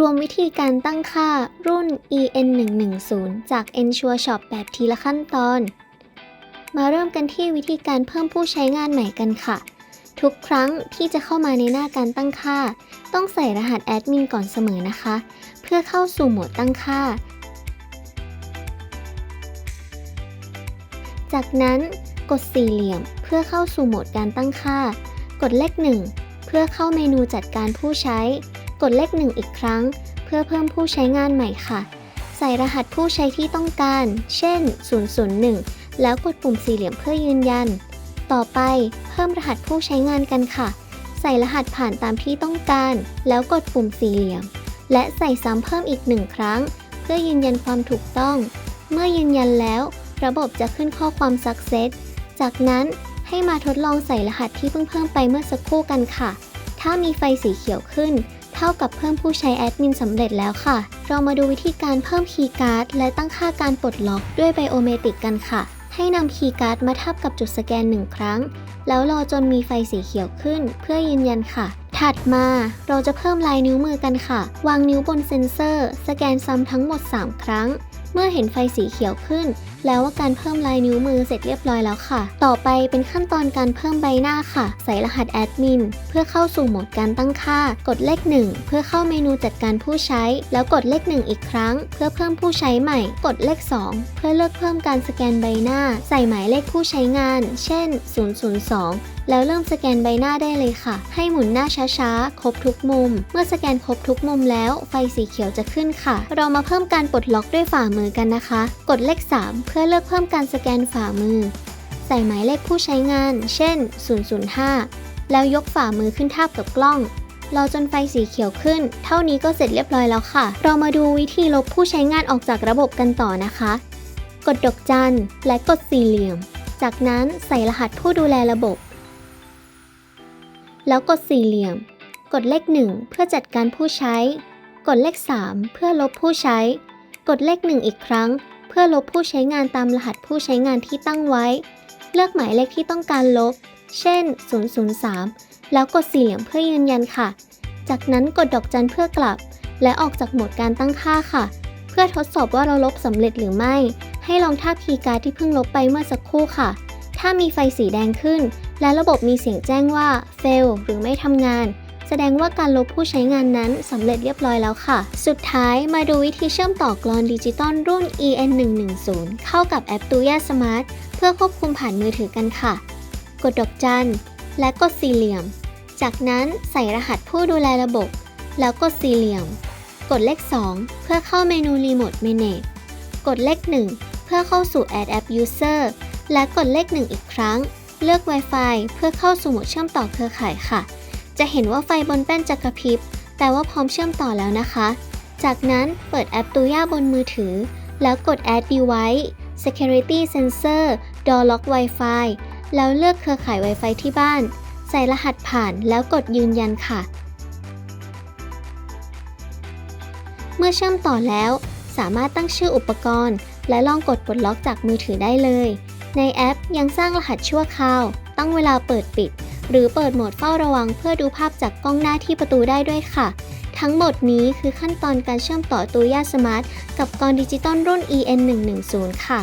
รวมวิธีการตั้งค่ารุ่น EN110 จาก Ensure Shop แบบทีละขั้นตอน มาเริ่มกันที่วิธีการเพิ่มผู้ใช้งานใหม่กันค่ะ ทุกครั้งที่จะเข้ามาในหน้าการตั้งค่า ต้องใส่รหัสแอดมินก่อนเสมอนะคะ เพื่อเข้าสู่โหมดตั้งค่า จากนั้นกดสี่เหลี่ยมเพื่อเข้าสู่โหมดการตั้งค่า กดเลขหนึ่งเพื่อเข้าเมนูจัดการผู้ใช้ กดเลขหนึ่งอีกครั้ง เพื่อเพิ่มผู้ใช้งานใหม่ค่ะ ใส่รหัสผู้ใช้ที่ต้องการ เช่น 001 แล้วกดปุ่มสี่เหลี่ยมเพื่อยืนยัน ต่อไปเพิ่มรหัสผู้ใช้งานกันค่ะ ใส่รหัสผ่านตามที่ต้องการ แล้วกดปุ่มสี่เหลี่ยม และใส่ซ้ำเพิ่มอีกหนึ่งครั้ง เพื่อยืนยันความถูกต้อง เมื่อยืนยันแล้ว ระบบจะขึ้นข้อความ success จากนั้นให้มาทดลองใส่รหัสที่เพิ่งเพิ่มไปเมื่อสักครู่กันค่ะ ถ้ามีไฟสีเขียวขึ้น เท่ากับเพิ่มผู้ใช้แอดมินสำเร็จแล้วค่ะ เรามาดูวิธีการเพิ่มคีย์การ์ดและตั้งค่าการปลดล็อกด้วยไบโอเมตริกกันค่ะ ให้นำคีย์การ์ดมาทับกับจุดสแกนหนึ่งครั้ง แล้วรอจนมีไฟสีเขียวขึ้น เพื่อยืนยันค่ะ ถัดมาเราจะเพิ่มลายนิ้วมือกันค่ะ วางนิ้วบนเซ็นเซอร์ สแกนซ้ำทั้งหมด 3 ครั้ง เมื่อเห็นไฟสีเขียวขึ้น แล้วว่าการเพิ่มลายนิ้วมือเสร็จเรียบร้อยแล้วค่ะ ต่อไปเป็นขั้นตอนการเพิ่มใบหน้าค่ะ ใส่รหัสแอดมินเพื่อเข้าสู่โหมดการตั้งค่า กดเลข 1 เพื่อเข้าเมนูจัดการผู้ใช้ แล้วกดเลข 1 อีกครั้ง เพื่อเพิ่มผู้ใช้ใหม่ กดเลข 2 เพื่อเลือกเพิ่มการสแกนใบหน้า ใส่หมายเลขผู้ใช้งาน เช่น 002แล้วเริ่มสแกนใบหน้าได้เลยค่ะ ให้หมุนหน้าช้าๆ ครบทุกมุม เมื่อสแกนครบทุกมุมแล้ว ไฟสีเขียวจะขึ้นค่ะ เรามาเพิ่มการปลดล็อกด้วยฝ่ามือกันนะคะ กดเลข 3 เพื่อเลือกเพิ่มการสแกนฝ่ามือ ใส่หมายเลขผู้ใช้งาน เช่น 005 แล้วยกฝ่ามือขึ้นทาบกับกล้อง รอจนไฟสีเขียวขึ้น เท่านี้ก็เสร็จเรียบร้อยแล้วค่ะ เรามาดูวิธีลบผู้ใช้งานออกจากระบบกันต่อนะคะ กดดอกจันและกดสี่เหลี่ยม จากนั้นใส่รหัสผู้ดูแลระบบ แล้วกดสี่เหลี่ยม กดเลข 1 เพื่อจัดการผู้ใช้ กดเลข 3 เพื่อลบผู้ใช้ กดเลข 1 อีกครั้ง เพื่อลบผู้ใช้งานตามรหัสผู้ใช้งานที่ตั้งไว้ เลือกหมายเลขที่ต้องการลบ เช่น 003 แล้วกดสี่เหลี่ยมเพื่อยืนยันค่ะ จากนั้นกดดอกจันเพื่อกลับ และออกจากโหมดการตั้งค่าค่ะ เพื่อทดสอบว่าเราลบสำเร็จหรือไม่ ให้ลองทาบคีย์การ์ดที่เพิ่งลบไปเมื่อสักครู่ค่ะ ถ้ามีไฟสีแดงขึ้น และระบบมีเสียงแจ้งว่า fail หรือไม่ทำงาน แสดงว่าการลบผู้ใช้งานนั้นสำเร็จเรียบร้อยแล้วค่ะ สุดท้ายมาดูวิธีเชื่อมต่อกลอนดิจิตอลรุ่น EN110 เข้ากับแอปตูย่าสมาร์ทเพื่อควบคุมผ่านมือถือกันค่ะ กดดอกจัน และกดสี่เหลี่ยม จากนั้นใส่รหัสผู้ดูแลระบบ แล้วกดสี่เหลี่ยม กดเลข 2 เพื่อเข้าเมนู Remote Manage กดเลข 1 เพื่อเข้าสู่ Add App User และกดเลข 1 อีกครั้ง เลือก Wi-Fi เพื่อเข้าสู่โหมดเชื่อมต่อเครือข่ายค่ะ จะเห็นว่าไฟบนแป้นจะกระพริบ แต่ว่าพร้อมเชื่อมต่อแล้วนะคะ จากนั้นเปิดแอปตูย่าบนมือถือ แล้วกด Add Device Security Sensor Door Lock Wi-Fi แล้วเลือกเครือข่าย Wi-Fi ที่บ้าน ใส่รหัสผ่านแล้วกดยืนยันค่ะ เมื่อเชื่อมต่อแล้ว สามารถตั้งชื่ออุปกรณ์ และลองกดปลดล็อกจากมือถือได้เลย ในแอปยังสร้างรหัสชั่วคราว ตั้งเวลาเปิดปิด หรือเปิดโหมดเฝ้าระวังเพื่อดูภาพจากกล้องหน้าที่ประตูได้ด้วยค่ะ ทั้งหมดนี้คือขั้นตอนการเชื่อมต่อตัวย่าสมาร์ทกับกรดิจิตอลรุ่น EN110 ค่ะ